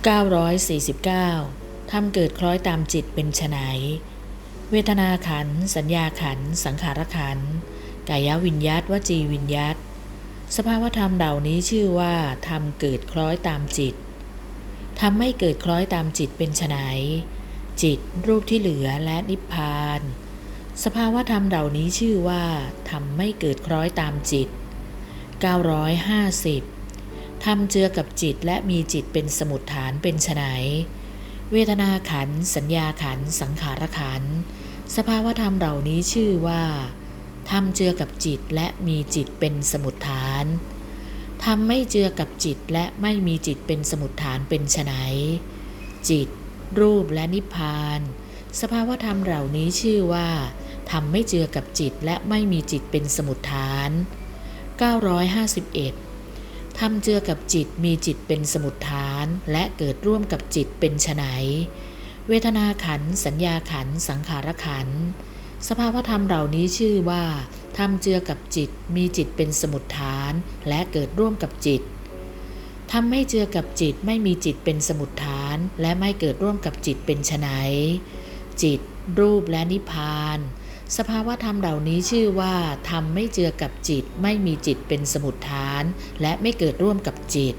949ทำเกิดคล้อยตามจิตเป็นไฉนเวทนาขัน สัญญาขัน สังขารขัน กายวิญญัตวจีวิญญัตสภาวธรรมเหล่านี้ชื่อว่าทำเกิดคล้อยตามจิตทำไม่เกิดคล้อยตามจิตเป็นไฉนจิตรูปที่เหลือและนิพพาน สภาวธรรมเหล่านี้ชื่อว่าทำไม่เกิดคล้อยตามจิต 950 ทำเจือกับจิตและมีจิตเป็นสมุดฐานเป็นไฉนเวทนาขัน สัญญาขัน สังขารขัน สภาวธรรมเหล่านี้ชื่อว่าทำเจือกับจิตและมีจิตเป็นสมุดฐานทำไม่เจือกับจิตและไม่มีจิตเป็นสมุดฐานเป็นไฉนจิต รูปและนิพพาน สภาวธรรมเหล่านี้ชื่อว่าทำไม่เจือกับจิตและไม่มีจิตเป็นสมุดฐาน 951 ทำเจือกับจิตมีจิตเป็นสมุดฐาน และเกิดร่วมกับจิตเป็นไฉนเวทนาขัน สัญญาขัน สังขารขัน สภาวธรรมเหล่านี้ชื่อว่าทำเจือกับจิตมีจิตเป็นสมุดฐาน และเกิดร่วมกับจิตทำไม่เจือกับจิตไม่มีจิตเป็นสมุดฐาน และไม่เกิดร่วมกับจิตเป็นไฉนจิต รูปและนิพพาน สภาวะธรรมเหล่านี้ชื่อว่าธรรมไม่เจือกับจิต ไม่มีจิตเป็นสมุดฐาน และไม่เกิดร่วมกับจิต